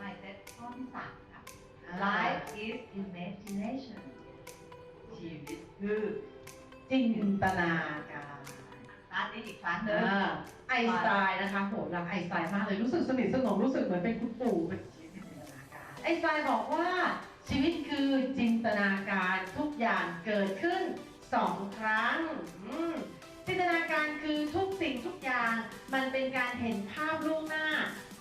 mindset ข้อที่สามค่ะ life is imagination ชีวิตคือจินตนาการร้านนี้อีกครั้งหนึ่งอ่าไอน์สไตน์นะคะโหรักไอน์สไตน์มากเลยรู้สึกสนิทสนมรู้สึกเหมือนเป็นคุณปู่เป็นชีวิตจินตนาการไอน์สไตน์บอกว่าชีวิตคือจินตนาการทุกอย่างเกิดขึ้นสองครั้ง สิ่งทุกอย่างมันเป็นการเห็นภาพล่วงหน้า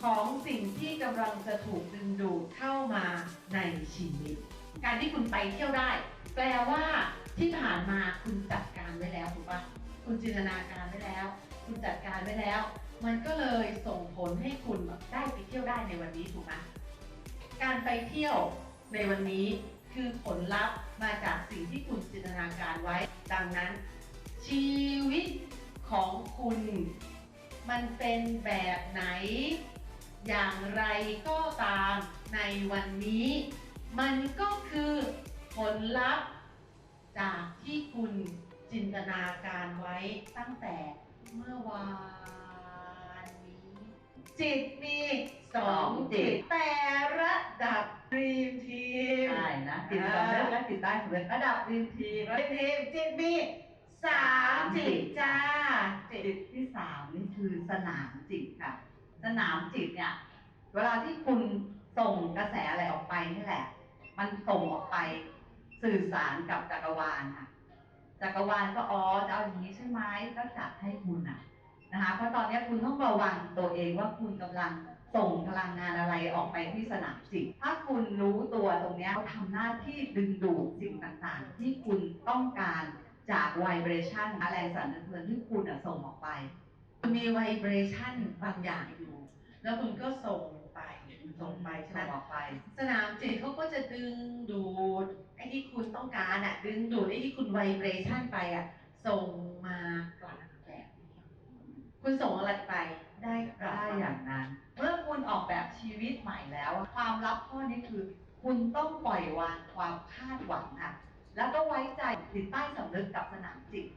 ของสิ่งที่กำลังจะถูกดึงดูดเข้ามาในชีวิต การที่คุณไปเที่ยวได้ แปลว่าที่ผ่านมาคุณจัดการไว้แล้วถูกปะคุณจินตนาการไว้แล้ว คุณจัดการไว้แล้ว มันก็เลยส่งผลให้คุณแบบได้ไปเที่ยวได้ในวันนี้ถูกไหมการไปเที่ยวในวันนี้คือผลลัพธ์มาจากสิ่งที่คุณจินตนาการไว้ ดังนั้น ชีวิต ของคุณ มันเป็นแบบไหน อย่างไรก็ตามในวันนี้ มันก็คือผลลัพธ์ จากที่คุณจินตนาการไว้ตั้งแต่เมื่อวานนี้ จิตมีสองจิต แต่ระดับรีมทีมใช่นะจิตสำนึกและจิตใต้สำนึกระดับดีทีมรีมทีมจิตมี สามจิตจ้าจิตที่สามนี่คือสนามจิตค่ะ สนามจิตเนี่ย เวลาที่คุณส่งกระแสอะไรออกไปนี่แหละ มันส่งออกไปสื่อสารกับจักรวาลค่ะจักรวาลก็อ๋อจะเอาอย่างนี้ใช่ไหมก็จัดให้คุณอะนะคะเพราะตอนนี้คุณต้องระวังตัวเองว่าคุณกำลังส่งพลังงานอะไรออกไปที่สนามจิต ถ้าคุณรู้ตัวตรงนี้เขาทำหน้าที่ดึงดูดสิ่งต่างๆ ที่คุณต้องการ จากไวเบรชันแรงสั่นสะเทือนที่คุณอะส่งออกไปมีไวเบรชั่นบางอย่างอยู่ แล้วคุณก็ส่งไปส่งไปใช่ไหมส่งออกไป สนามจิตเขาก็จะดึงดูดไอ้ที่คุณต้องการอะ ดึงดูดไอ้ที่คุณไวเบรชั่นไปอะ ส่งมากลับแบบนี้คุณส่งอะไรไปได้กลับได้มาอย่างนั้น เมื่อคุณออกแบบชีวิตใหม่แล้ว ความลับข้อนี้คือ คุณต้องปล่อยวางความคาดหวังค่ะ แล้วก็ไว้ใจจิตใต้สำนึกกับสนามจิต